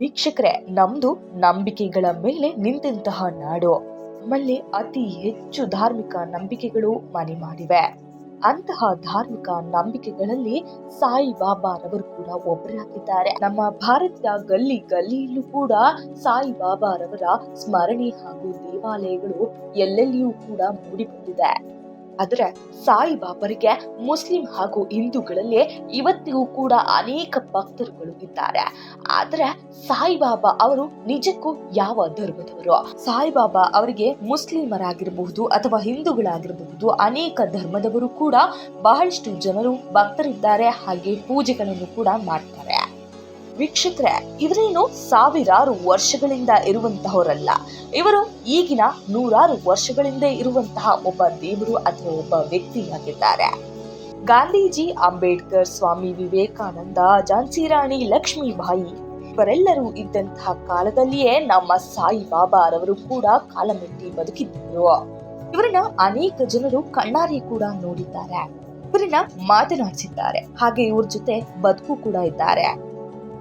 ವೀಕ್ಷಕರೇ, ನಮ್ದು ನಂಬಿಕೆಗಳ ಮೇಲೆ ನಿಂತಹ ನಾಡು. ನಮ್ಮಲ್ಲಿ ಅತಿ ಹೆಚ್ಚು ಧಾರ್ಮಿಕ ನಂಬಿಕೆಗಳು ಮನೆ ಮಾಡಿವೆ. ಅಂತಹ ಧಾರ್ಮಿಕ ನಂಬಿಕೆಗಳಲ್ಲಿ ಸಾಯಿ ಬಾಬಾರವರು ಕೂಡ ಒಬ್ಬರಾಗಿದ್ದಾರೆ. ನಮ್ಮ ಭಾರತದ ಗಲ್ಲಿ ಗಲ್ಲಿಯಲ್ಲೂ ಕೂಡ ಸಾಯಿ ಬಾಬಾರವರ ಸ್ಮರಣೆ ಹಾಗೂ ದೇವಾಲಯಗಳು ಎಲ್ಲೆಲ್ಲಿಯೂ ಕೂಡ ಮೂಡಿ ಬಂದಿದೆ ಆದರೆ ಸಾಯಿಬಾಬರಿಗೆ ಮುಸ್ಲಿಂ ಹಾಗೂ ಹಿಂದೂಗಳಲ್ಲಿ ಇವತ್ತಿಗೂ ಕೂಡ ಅನೇಕ ಭಕ್ತರುಗಳು ಇದ್ದಾರೆ. ಆದರೆ ಸಾಯಿಬಾಬಾ ಅವರು ನಿಜಕ್ಕೂ ಯಾವ ಧರ್ಮದವರು? ಸಾಯಿಬಾಬಾ ಅವರಿಗೆ ಮುಸ್ಲಿಮರಾಗಿರಬಹುದು ಅಥವಾ ಹಿಂದೂಗಳಾಗಿರಬಹುದು ಅನೇಕ ಧರ್ಮದವರು ಕೂಡ ಬಹಳಷ್ಟು ಜನರು ಭಕ್ತರಿದ್ದಾರೆ, ಹಾಗೆ ಪೂಜೆಗಳನ್ನು ಕೂಡ ಮಾಡ್ತಾರೆ. ವೀಕ್ಷಕರೇ ಇವರೇನು ಸಾವಿರಾರು ವರ್ಷಗಳಿಂದ ಇರುವಂತಹವರಲ್ಲ. ಇವರು ಈಗಿನ ನೂರಾರು ವರ್ಷಗಳಿಂದ ಇರುವಂತಹ ಒಬ್ಬ ದೇವರು ಅಥವಾ ಒಬ್ಬ ವ್ಯಕ್ತಿಯಾಗಿದ್ದಾರೆ. ಗಾಂಧೀಜಿ, ಅಂಬೇಡ್ಕರ್, ಸ್ವಾಮಿ ವಿವೇಕಾನಂದ, ಝಾನ್ಸಿ ರಾಣಿ, ಲಕ್ಷ್ಮೀಬಾಯಿ ಇವರೆಲ್ಲರೂ ಇದ್ದಂತಹ ಕಾಲದಲ್ಲಿಯೇ ನಮ್ಮ ಸಾಯಿ ಬಾಬಾರವರು ಕೂಡ ಕಾಲಮೆಟ್ಟಿ ಬದುಕಿದ್ದರು. ಇವರನ್ನ ಅನೇಕ ಜನರು ಕಣ್ಣಾರಿ ಕೂಡ ನೋಡಿದ್ದಾರೆ. ಇವರನ್ನ ಮಾತನಾಡಿಸಿದ್ದಾರೆ. ಹಾಗೆ ಇವ್ರ ಜೊತೆ ಬದುಕು ಕೂಡ ಇದ್ದಾರೆ.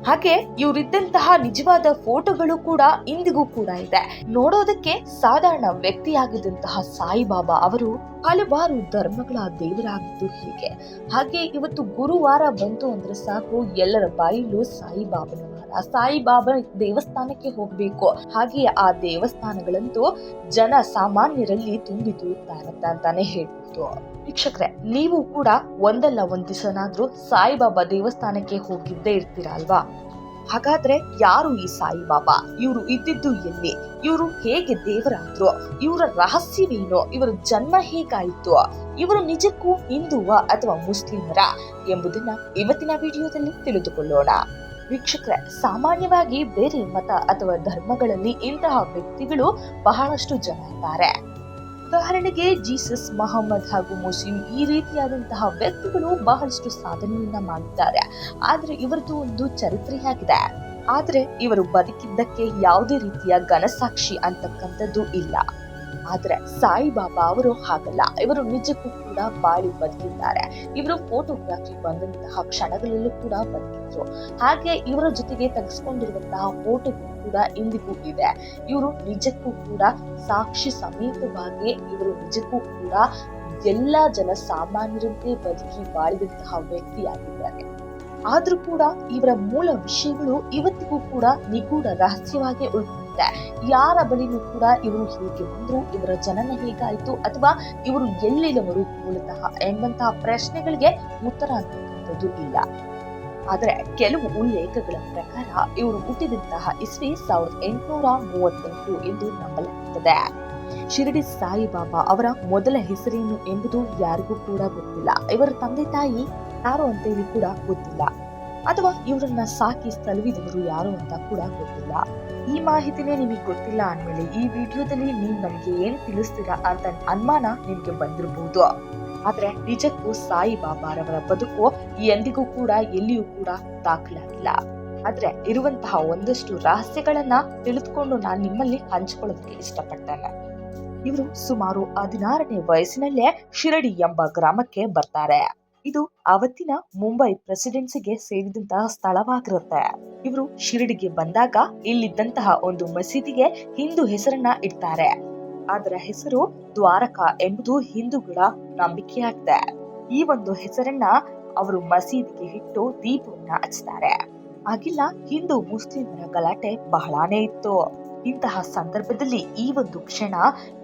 ಹಾಗೆ ಇವರಿದ್ದಂತಹ ನಿಜವಾದ ಫೋಟೋಗಳು ಕೂಡ ಇಂದಿಗೂ ಕೂಡ ಇದೆ. ನೋಡೋದಕ್ಕೆ ಸಾಧಾರಣ ವ್ಯಕ್ತಿಯಾಗಿದ್ದಂತಹ ಸಾಯಿಬಾಬಾ ಅವರು ಹಲವಾರು ಧರ್ಮಗಳ ದೇವರಾಗಿದ್ದು ಹೀಗೆ. ಹಾಗೆ ಇವತ್ತು ಗುರುವಾರ ಬಂತು ಅಂದ್ರೆ ಸಾಕು, ಎಲ್ಲರ ಬಾಯಿಲು ಸಾಯಿಬಾಬನ ಸಾಯಿಬಾಬಾ ದೇವಸ್ಥಾನಕ್ಕೆ ಹೋಗ್ಬೇಕು. ಹಾಗೆ ಆ ದೇವಸ್ಥಾನಗಳಂತೂ ಜನ ಸಾಮಾನ್ಯರಲ್ಲಿ ತುಂಬಿ ತುಳುಕ್ತಾ ಇರತ್ತೆ ಅಂತಾನೆ ಹೇಳ್ಬೋದು. ವೀಕ್ಷಕರೇ, ನೀವು ಕೂಡ ಒಂದಲ್ಲ ಒಂದ್ ದಿವಸನಾದ್ರೂ ಸಾಯಿಬಾಬಾ ದೇವಸ್ಥಾನಕ್ಕೆ ಹೋಗಿದ್ದೇ ಇರ್ತೀರಾ ಅಲ್ವಾ? ಹಾಗಾದ್ರೆ ಯಾರು ಈ ಸಾಯಿಬಾಬಾ? ಇವರು ಇದ್ದಿದ್ದು ಎಲ್ಲಿ? ಇವರು ಹೇಗೆ ದೇವರಾದ್ರು? ಇವರ ರಹಸ್ಯವೇನು? ಇವರ ಜನ್ಮ ಹೇಗಾಯಿತು? ಇವರು ನಿಜಕ್ಕೂ ಹಿಂದುವ ಅಥವಾ ಮುಸ್ಲಿಮರ ಎಂಬುದನ್ನ ಇವತ್ತಿನ ವಿಡಿಯೋದಲ್ಲಿ ತಿಳಿದುಕೊಳ್ಳೋಣ. ವೀಕ್ಷಕರೇ, ಸಾಮಾನ್ಯವಾಗಿ ಬೇರೆ ಮತ ಅಥವಾ ಧರ್ಮಗಳಲ್ಲಿ ಇಂತಹ ವ್ಯಕ್ತಿಗಳು ಬಹಳಷ್ಟು ಜನ ಇದ್ದಾರೆ. ಉದಾಹರಣೆಗೆ, ಜೀಸಸ್, ಮಹಮ್ಮದ್ ಹಾಗೂ ಮುಸ್ಲಿಂ ಈ ರೀತಿಯಾದಂತಹ ವ್ಯಕ್ತಿಗಳು ಬಹಳಷ್ಟು ಸಾಧನೆಯನ್ನ ಮಾಡಿದ್ದಾರೆ. ಆದ್ರೆ ಇವರದು ಒಂದು ಚರಿತ್ರೆಯಾಗಿದೆ ಆದ್ರೆ ಇವರು ಬದುಕಿದ್ದಕ್ಕೆ ಯಾವುದೇ ರೀತಿಯ ಘನಸಾಕ್ಷಿ ಅಂತಕ್ಕಂಥದ್ದು ಇಲ್ಲ. ಆದ್ರೆ ಸಾಯಿಬಾಬಾ ಅವರು ಹಾಗಲ್ಲ. ಇವರು ನಿಜಕ್ಕೂ ಕೂಡ ಬಾಳಿ ಬದುಕಿದ್ದಾರೆ. ಇವರು ಫೋಟೋಗ್ರಾಫಿ ಬಂದಂತಹ ಕ್ಷಣಗಳಲ್ಲೂ ಕೂಡ ಬದುಕಿದ್ರು. ಹಾಗೆ ಇವರ ಜೊತೆಗೆ ತೆಗೆಸ್ಕೊಂಡಿರುವಂತಹ ಫೋಟೋಗಳು ಕೂಡ ಇಂದಿಗೂ ಇದೆ. ಇವರು ನಿಜಕ್ಕೂ ಕೂಡ ಸಾಕ್ಷಿ ಸಮೇತವಾಗಿ ಇವರು ನಿಜಕ್ಕೂ ಕೂಡ ಎಲ್ಲಾ ಜನ ಸಾಮಾನ್ಯರಂತೆ ಬದುಕಿ ಬಾಳಿದಂತಹ ವ್ಯಕ್ತಿಯಾಗಿದ್ದಾರೆ. ಆದ್ರೂ ಕೂಡ ಇವರ ಮೂಲ ವಿಷಯಗಳು ಇವತ್ತಿಗೂ ಕೂಡ ನಿಗೂಢ ರಹಸ್ಯವಾಗಿ ಉಳಿದಿದೆ ಯಾರ ಬಳಿನೂ ಕೂಡ ಇವರು ಹೇಗೆ ಬಂದ್ರು, ಇವರ ಜನನ ಹೇಗಾಯಿತು ಅಥವಾ ಇವರು ಎಲ್ಲಿನವರು ಮೂಲತಃ ಎಂಬಂತಹ ಪ್ರಶ್ನೆಗಳಿಗೆ ಉತ್ತರ ಅಂತಕ್ಕಂಥದ್ದು ಇಲ್ಲ. ಆದರೆ ಕೆಲವು ಉಲ್ಲೇಖಗಳ ಪ್ರಕಾರ ಇವರು ಹುಟ್ಟಿದಂತಹ ಇಸ್ವಿ ಸಾವಿರದ ಎಂಟುನೂರ ಮೂವತ್ತೆಂಟು ಎಂದು ನಂಬಲಾಗುತ್ತದೆ. ಶಿರಡಿ ಸಾಯಿಬಾಬಾ ಅವರ ಮೊದಲ ಹೆಸರೇನು ಎಂಬುದು ಯಾರಿಗೂ ಕೂಡ ಗೊತ್ತಿಲ್ಲ. ಇವರ ತಂದೆ ತಾಯಿ ಯಾರು ಅಂತೇಳಿ ಕೂಡ ಗೊತ್ತಿಲ್ಲ. ಅಥವಾ ಇವರನ್ನ ಸಾಕಿ ತಲುವಿದವರು ಯಾರು ಅಂತ ಕೂಡ ಗೊತ್ತಿಲ್ಲ. ಈ ಮಾಹಿತಿನೇ ನಿಮಗೆ ಗೊತ್ತಿಲ್ಲ ಅಂದ್ಮೇಲೆ ಈ ವಿಡಿಯೋದಲ್ಲಿ ನೀವು ನಮಗೆ ಏನ್ ತಿಳಿಸ್ತೀರಾ ಅಂತ ಅನುಮಾನ ನಿಮ್ಗೆ ಬಂದಿರಬಹುದು ಆದ್ರೆ ನಿಜಕ್ಕೂ ಸಾಯಿ ಬಾಬಾರವರ ಬದುಕು ಎಂದಿಗೂ ಕೂಡ ಎಲ್ಲಿಯೂ ಕೂಡ ದಾಖಲಾಗಿಲ್ಲ. ಆದ್ರೆ ಇರುವಂತಹ ಒಂದಷ್ಟು ರಹಸ್ಯಗಳನ್ನ ತಿಳಿದುಕೊಂಡು ನಾನು ನಿಮ್ಮಲ್ಲಿ ಹಂಚಿಕೊಳ್ಳೋದಕ್ಕೆ ಇಷ್ಟಪಡ್ತೇನೆ. ಇವರು ಸುಮಾರು ಹದಿನಾರನೇ ವಯಸ್ಸಿನಲ್ಲೇ ಶಿರಡಿ ಎಂಬ ಗ್ರಾಮಕ್ಕೆ ಬರ್ತಾರೆ. ಇದು ಅವತ್ತಿನ ಮುಂಬೈ ಪ್ರೆಸಿಡೆನ್ಸಿಗೆ ಸೇರಿದಂತಹ ಸ್ಥಳವಾಗಿರುತ್ತೆ. ಇವರು ಶಿರಡಿಗೆ ಬಂದಾಗ ಇಲ್ಲಿದ್ದಂತಹ ಒಂದು ಮಸೀದಿಗೆ ಹಿಂದೂ ಹೆಸರನ್ನ ಇಡ್ತಾರೆ. ಅದರ ಹೆಸರು ದ್ವಾರಕಾ ಎಂಬುದು ಹಿಂದೂಗಳ ನಂಬಿಕೆಯಾಗಿದೆ. ಈ ಒಂದು ಹೆಸರನ್ನ ಅವರು ಮಸೀದಿಗೆ ಇಟ್ಟು ದೀಪವನ್ನ ಹಚ್ತಾರೆ. ಆಗಿಲ್ಲ ಹಿಂದೂ ಮುಸ್ಲಿಮರ ಗಲಾಟೆ ಬಹಳಾನೇ ಇತ್ತು. ಇಂತಹ ಸಂದರ್ಭದಲ್ಲಿ ಈ ಒಂದು ಕ್ಷಣ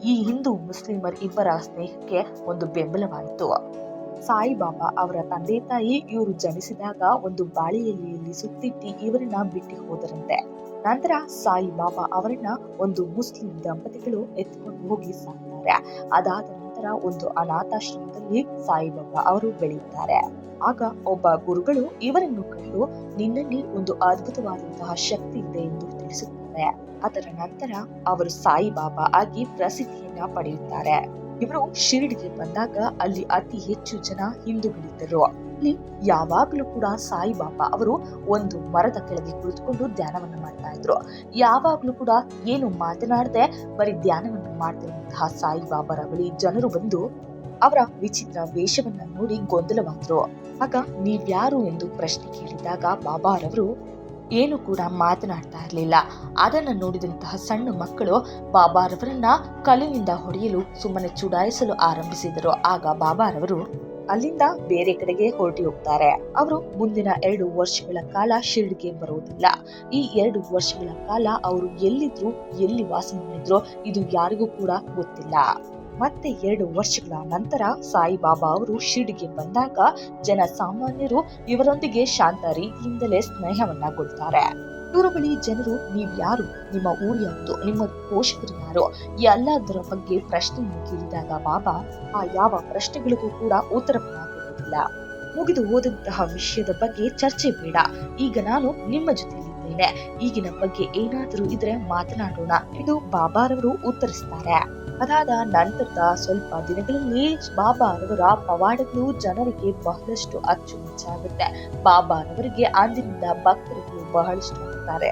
ಈ ಹಿಂದೂ ಮುಸ್ಲಿಮರ್ ಇಬ್ಬರ ಸ್ನೇಹಕ್ಕೆ ಒಂದು ಬೆಂಬಲವಾಯಿತು. ಸಾಯಿಬಾಬಾ ಅವರ ತಂದೆ ತಾಯಿ ಇವರು ಜನಿಸಿದಾಗ ಒಂದು ಬಾಳೆಯಲ್ಲಿ ಸುತ್ತಿಟ್ಟಿ ಇವರನ್ನ ಬಿಟ್ಟು ಹೋದರಂತೆ. ನಂತರ ಸಾಯಿಬಾಬಾ ಅವರನ್ನ ಒಂದು ಮುಸ್ಲಿಂ ದಂಪತಿಗಳು ಎತ್ಕೊಂಡು ಹೋಗಿ ಸಾಕ್ತಾರೆ. ಅದಾದ ನಂತರ ಒಂದು ಅನಾಥಾಶ್ರಮದಲ್ಲಿ ಸಾಯಿಬಾಬಾ ಅವರು ಬೆಳೆಯುತ್ತಾರೆ. ಆಗ ಒಬ್ಬ ಗುರುಗಳು ಇವರನ್ನು ಕಂಡು, ನಿನ್ನಲ್ಲಿ ಒಂದು ಅದ್ಭುತವಾದಂತಹ ಶಕ್ತಿ ಇದೆ ಎಂದು ತಿಳಿಸುತ್ತಾರೆ. ಅದರ ನಂತರ ಅವರು ಸಾಯಿಬಾಬಾ ಆಗಿ ಪ್ರಸಿದ್ಧಿಯನ್ನ ಪಡೆಯುತ್ತಾರೆ. ಇವರು ಶಿರಡಿಗೆ ಬಂದಾಗ ಅಲ್ಲಿ ಅತಿ ಹೆಚ್ಚು ಜನ ಹಿಂದೂಗಳಿದ್ದರು. ಇಲ್ಲಿ ಯಾವಾಗಲೂ ಕೂಡ ಸಾಯಿಬಾಬಾ ಅವರು ಒಂದು ಮರದ ಕೆಳಗೆ ಕುಳಿತುಕೊಂಡು ಧ್ಯಾನವನ್ನು ಮಾಡ್ತಾ ಇದ್ರು. ಯಾವಾಗಲೂ ಕೂಡ ಏನು ಮಾತನಾಡದೆ ಬರೀ ಧ್ಯಾನವನ್ನು ಮಾಡ್ತಿರುವಂತಹ ಸಾಯಿಬಾಬಾರ ಬಳಿ ಜನರು ಬಂದು ಅವರ ವಿಚಿತ್ರ ವೇಷವನ್ನ ನೋಡಿ ಗೊಂದಲವಾದ್ರು. ಆಗ ನೀವ್ಯಾರು ಎಂದು ಪ್ರಶ್ನೆ ಕೇಳಿದಾಗ ಬಾಬಾರವರು ಏನು ಕೂಡ ಮಾತನಾಡ್ತಾ ಇರಲಿಲ್ಲ. ಅದನ್ನು ನೋಡಿದಂತಹ ಸಣ್ಣ ಮಕ್ಕಳು ಬಾಬಾರವರನ್ನ ಕಲ್ಲಿನಿಂದ ಹೊಡೆಯಲು ಸುಮ್ಮನೆ ಚುಡಾಯಿಸಲು ಆರಂಭಿಸಿದರು. ಆಗ ಬಾಬಾರವರು ಅಲ್ಲಿಂದ ಬೇರೆ ಕಡೆಗೆ ಹೊರಟಿ ಹೋಗ್ತಾರೆ. ಅವರು ಮುಂದಿನ ಎರಡು ವರ್ಷಗಳ ಕಾಲ ಶಿರ್ಡ್ಗೆ ಬರುವುದಿಲ್ಲ. ಈ ಎರಡು ವರ್ಷಗಳ ಕಾಲ ಅವರು ಎಲ್ಲಿದ್ರು, ಎಲ್ಲಿ ವಾಸ ಮಾಡಿದ್ರು ಇದು ಯಾರಿಗೂ ಕೂಡ ಗೊತ್ತಿಲ್ಲ. ಮತ್ತೆ ಎರಡು ವರ್ಷಗಳ ನಂತರ ಸಾಯಿಬಾಬಾ ಅವರು ಶಿರ್ಡಿಗೆ ಬಂದಾಗ ಜನ ಸಾಮಾನ್ಯರು ಇವರೊಂದಿಗೆ ಶಾಂತ ರೀತಿಯಿಂದಲೇ ಸ್ನೇಹವನ್ನ ಕೊಡ್ತಾರೆ. ಇವರ ಬಳಿ ಜನರು, ನೀವು ಯಾರು? ನಿಮ್ಮ ಊರು ಯಾವುದು? ನಿಮ್ಮ ಪೋಷಕರು ಯಾರು? ಎಲ್ಲದರ ಬಗ್ಗೆ ಪ್ರಶ್ನೆಯನ್ನು ಕೇಳಿದಾಗ ಬಾಬಾ, ಆ ಯಾವ ಪ್ರಶ್ನೆಗಳಿಗೂ ಕೂಡ ಉತ್ತರವನ್ನ ಕೊಡುವುದಿಲ್ಲ. ಮುಗಿದು ಹೋದಂತಹ ವಿಷಯದ ಬಗ್ಗೆ ಚರ್ಚೆ ಬೇಡ. ಈಗ ನಾನು ನಿಮ್ಮ ಜೊತೆಯಲ್ಲಿದ್ದೇನೆ ಈಗಿನ ಬಗ್ಗೆ ಏನಾದರೂ ಇದ್ರೆ ಮಾತನಾಡೋಣ. ಎಂದು ಬಾಬಾರವರು ಉತ್ತರಿಸ್ತಾರೆ. ಅದಾದ ನಂತರದ ಸ್ವಲ್ಪ ದಿನಗಳಲ್ಲಿ ಬಾಬಾರವರ ಪವಾಡಗಳು ಜನರಿಗೆ ಬಹಳಷ್ಟು ಅಚ್ಚುಮೆಚ್ಚಾಗುತ್ತೆ. ಬಾಬಾರವರಿಗೆ ಅಂದಿನಿಂದ ಭಕ್ತರಿಗೆ ಬಹಳಷ್ಟು ಆಗ್ತಾರೆ.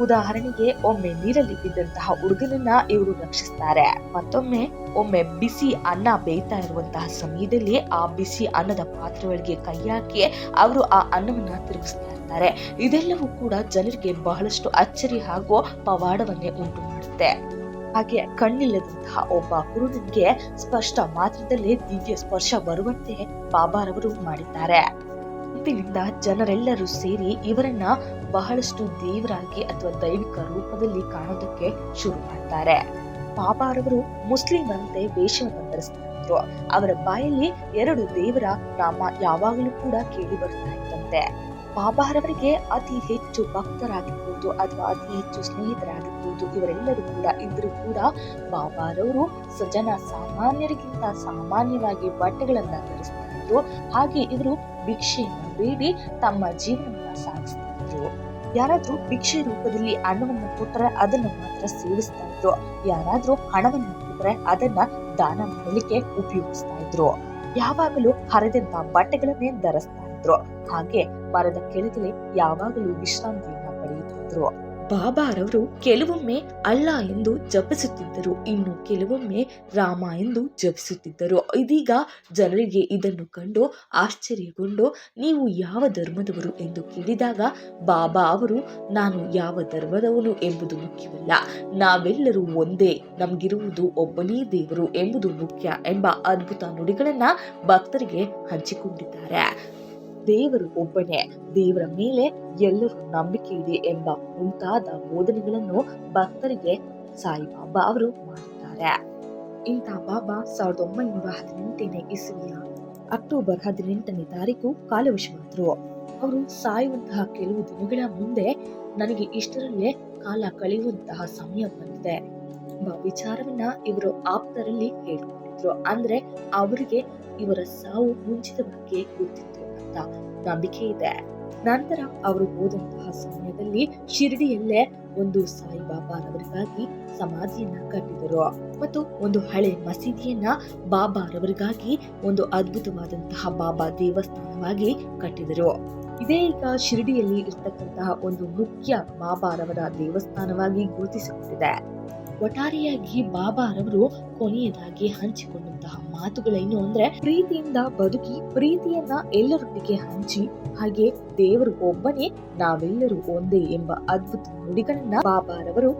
ಉದಾಹರಣೆಗೆ ಒಮ್ಮೆ ನೀರಲ್ಲಿ ಬಿದ್ದಂತಹ ಹುಡುಗನನ್ನ ಇವರು ರಕ್ಷಿಸ್ತಾರೆ. ಮತ್ತೊಮ್ಮೆ ಒಮ್ಮೆ ಬಿಸಿ ಅನ್ನ ಬೇಯ್ತಾ ಇರುವಂತಹ ಸಮಯದಲ್ಲಿ ಆ ಬಿಸಿ ಅನ್ನದ ಪಾತ್ರಗಳಿಗೆ ಕೈ ಹಾಕಿ ಅವರು ಆ ಅನ್ನವನ್ನ ತಿರುಗಿಸ್ತಾ ಇರ್ತಾರೆ. ಇದೆಲ್ಲವೂ ಕೂಡ ಜನರಿಗೆ ಬಹಳಷ್ಟು ಅಚ್ಚರಿ ಹಾಗೂ ಪವಾಡವನ್ನೇ ಉಂಟು ಮಾಡುತ್ತೆ. ಹಾಗೆ ಕಣ್ಣಿಲ್ಲದಂತಹ ಒಬ್ಬ ಕುರುಡನಿಗೆ ಸ್ಪಷ್ಟ ಮಾತ್ರದಲ್ಲೇ ದಿವ್ಯ ಸ್ಪರ್ಶ ಬರುವಂತೆ ಬಾಬಾರವರು ಮಾಡಿದ್ದಾರೆ. ಜನರೆಲ್ಲರೂ ಸೇರಿ ಇವರನ್ನ ಬಹಳಷ್ಟು ದೇವರಾಗಿ ಅಥವಾ ದೈವಿಕ ರೂಪದಲ್ಲಿ ಕಾಣೋದಕ್ಕೆ ಶುರು ಮಾಡ್ತಾರೆ. ಪಾಪಾರವರು ಮುಸ್ಲಿಮರಂತೆ ವೇಷವನ್ನು ಧರಿಸ್ತಾ ಇದ್ರು ಅವರ ಬಾಯಲ್ಲಿ ಎರಡು ದೇವರ ನಾಮ ಯಾವಾಗಲೂ ಕೂಡ ಕೇಳಿ ಬರ್ತಾ ಇತ್ತಂತೆ ಬಾಬಾರವರಿಗೆ ಅತಿ ಹೆಚ್ಚು ಭಕ್ತರಾಗಿರ್ಬೋದು ಅಥವಾ ಅತಿ ಹೆಚ್ಚು ಸ್ನೇಹಿತರಾಗಿರ್ಬೋದು ಇವರೆಲ್ಲರೂ ಕೂಡ ಇದ್ರೂ ಕೂಡ ಬಾಬಾರವರು ಸಜನ ಸಾಮಾನ್ಯರಿಗಿಂತ ಸಾಮಾನ್ಯವಾಗಿ ಬಟ್ಟೆಗಳನ್ನ ಧರಿಸ್ತಾ ಹಾಗೆ ಇವರು ಭಿಕ್ಷೆಯನ್ನು ಬೇಡಿ ತಮ್ಮ ಜೀವನವನ್ನ ಸಾಗಿಸ್ತಾ ಇದ್ರು. ಯಾರಾದ್ರೂ ಭಿಕ್ಷೆ ರೂಪದಲ್ಲಿ ಹಣವನ್ನು ಕೊಟ್ಟರೆ ಅದನ್ನ ಮಾತ್ರ ಸೇವಿಸ್ತಾ ಇದ್ರು. ಯಾರಾದ್ರೂ ಹಣವನ್ನು ಕೊಟ್ಟರೆ ಅದನ್ನ ದಾನ ಮಾಡಲಿಕ್ಕೆ ಉಪಯೋಗಿಸ್ತಾ ಇದ್ರು. ಯಾವಾಗಲೂ ಹರಿದಂತ ಬಟ್ಟೆಗಳನ್ನೇ ಧರಿಸ್ತಾ ಇದ್ರು. ಹಾಗೆ ಮರದ ಕೆಳಗಡೆ ಯಾವಾಗಲೂ ವಿಶ್ರಾಂತಿಯನ್ನ ಪಡೆಯುತ್ತಿದ್ರು. ಬಾಬಾರವರು ಕೆಲವೊಮ್ಮೆ ಅಲ್ಲ ಎಂದು ಜಪಿಸುತ್ತಿದ್ದರು, ಇನ್ನು ಕೆಲವೊಮ್ಮೆ ರಾಮ ಎಂದು ಜಪಿಸುತ್ತಿದ್ದರು. ಇದೀಗ ಜನರಿಗೆ ಇದನ್ನು ಕಂಡು ಆಶ್ಚರ್ಯಗೊಂಡು, ನೀವು ಯಾವ ಧರ್ಮದವರು ಎಂದು ಕೇಳಿದಾಗ, ಬಾಬಾ ಅವರು, ನಾನು ಯಾವ ಧರ್ಮದವನು ಎಂಬುದು ಮುಖ್ಯವಲ್ಲ, ನಾವೆಲ್ಲರೂ ಒಂದೇ, ನಮಗಿರುವುದು ಒಬ್ಬನೇ ದೇವರು ಎಂಬುದು ಮುಖ್ಯ ಎಂಬ ಅದ್ಭುತ ನುಡಿಗಳನ್ನು ಭಕ್ತರಿಗೆ ಹಂಚಿಕೊಂಡಿದ್ದಾರೆ. ದೇವರು ಒಬ್ಬನೇ. ದೇವರ ಮೇಲೆ ಎಲ್ಲರೂ ನಂಬಿಕೆ ಇದೆ ಎಂಬ ಮುಂತಾದ ಬೋಧನೆಗಳನ್ನು ಭಕ್ತರಿಗೆ ಸಾಯಿಬಾಬಾ ಅವರು ಮಾಡಿದ್ದಾರೆ. ಇಂಥ ಬಾಬಾ ಸಾವಿರದ ಒಂಬೈನೂರ ಹದಿನೆಂಟನೇ ಇಸ್ವಿಯ ಅಕ್ಟೋಬರ್ ಹದಿನೆಂಟನೇ ತಾರೀಕು ಕಾಲವಶವಾದರು ಅವರು ಸಾಯುವಂತಹ ಕೆಲವು ದಿನಗಳ ಮುಂದೆ ನನಗೆ ಇಷ್ಟರಲ್ಲೇ ಕಾಲ ಕಳೆಯುವಂತಹ ಸಮಯ ಬಂದಿದೆ ಎಂಬ ವಿಚಾರವನ್ನ ಇವರು ಆಪ್ತರಲ್ಲಿ ಹೇಳ್ಕೊಂಡಿದ್ರು. ಅಂದ್ರೆ ಅವರಿಗೆ ಇವರ ಸಾವು ಮುಂಚಿತವಾಗಿ ಗೊತ್ತಿತ್ತು. ಅಂತ ನಂಬಿಕೆ ಇದೆ. ನಂತರ ಅವರು ಹೋದಂತಹ ಸಮಯದಲ್ಲಿ ಶಿರಡಿಯಲ್ಲೇ ಒಂದು ಸಾಯಿಬಾಬಾರವರಿಗಾಗಿ ಸಮಾಧಿಯನ್ನ ಕಟ್ಟಿದರು. ಮತ್ತು ಒಂದು ಹಳೆ ಮಸೀದಿಯನ್ನ ಬಾಬಾರವರಿಗಾಗಿ ಒಂದು ಅದ್ಭುತವಾದಂತಹ ಬಾಬಾ ದೇವಸ್ಥಾನವಾಗಿ ಕಟ್ಟಿದರು. ಇದೇ ಈಗ ಶಿರಡಿಯಲ್ಲಿ ಇರ್ತಕ್ಕಂತಹ ಒಂದು ಮುಖ್ಯ ಬಾಬಾರವರ ದೇವಸ್ಥಾನವಾಗಿ ಗುರುತಿಸಿಕೊಂಡಿದೆ. ಒಟ್ಟಾರೆಯಾಗಿ ಬಾಬಾರವರು ಕೊನೆಯದಾಗಿ ಹಂಚಿಕೊಂಡಂತಹ ಮಾತುಗಳೇನು ಅಂದ್ರೆ, ಪ್ರೀತಿಯಿಂದ ಬದುಕಿ ಪ್ರೀತಿಯನ್ನ ಎಲ್ಲರೊಟ್ಟಿಗೆ ಹಂಚಿ, ಹಾಗೆ ದೇವರು ಒಬ್ಬನೇ, ನಾವೆಲ್ಲರೂ ಒಂದೇ ಎಂಬ ಅದ್ಭುತ ನುಡಿಗಳನ್ನ ಬಾಬಾರವರು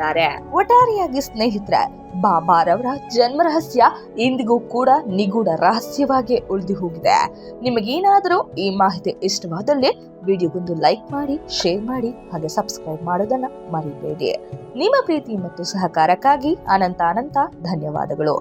ಹಂಚಿಕೊಂಡಿದ್ದಾರೆ ಒಟ್ಟಾರೆಯಾಗಿ ಸ್ನೇಹಿತರೆ, ಬಾಬಾರವರ ಜನ್ಮ ರಹಸ್ಯ ಇಂದಿಗೂ ಕೂಡ ನಿಗೂಢ ರಹಸ್ಯವಾಗಿ ಉಳಿದು ಹೋಗಿದೆ. ನಿಮಗೇನಾದರೂ ಈ ಮಾಹಿತಿ ಇಷ್ಟವಾದಲ್ಲಿ ವಿಡಿಯೋಗೊಂದು ಲೈಕ್ ಮಾಡಿ, ಶೇರ್ ಮಾಡಿ, ಹಾಗೆ ಸಬ್ಸ್ಕ್ರೈಬ್ ಮಾಡೋದನ್ನ ಮರಿಬೇಡಿ. ನಿಮ್ಮ ಪ್ರೀತಿ ಮತ್ತು ಸಹಕಾರಕ್ಕಾಗಿ ಅನಂತ ಅನಂತ ಧನ್ಯವಾದಗಳು.